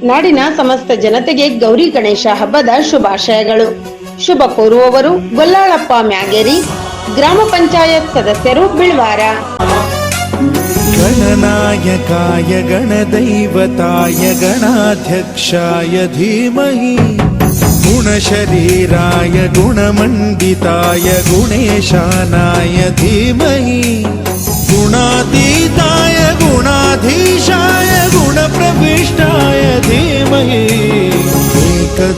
ನಾಡಿನ ಸಮಸ್ತ ಜನತೆಗೆ ಗೌರಿ ಗಣೇಶ ಹಬ್ಬದ ಶುಭಾಶಯಗಳು. ಶುಭ ಕೋರುವವರು ಗೊಲ್ಲಾಳಪ್ಪ ಮ್ಯಾಗೇರಿ, ಗ್ರಾಮ ಪಂಚಾಯತ್ ಸದಸ್ಯರು ಬಿಳ್ವಾರ. ಗಣನಾಯಕಾಯ ಗಣದೈವತಾಯ ಗಣಾಧ್ಯಕ್ಷಾಯ ಧೀಮಹಿ. ಗುಣಶರೀರಾಯ ಗುಣಮಂಡಿತಾಯ ಗುಣೇಶಾನಾಯ ಧೀಮಹಿ. ಗುಣಾತೀತಾಯ, ಗುಣಾಧಿ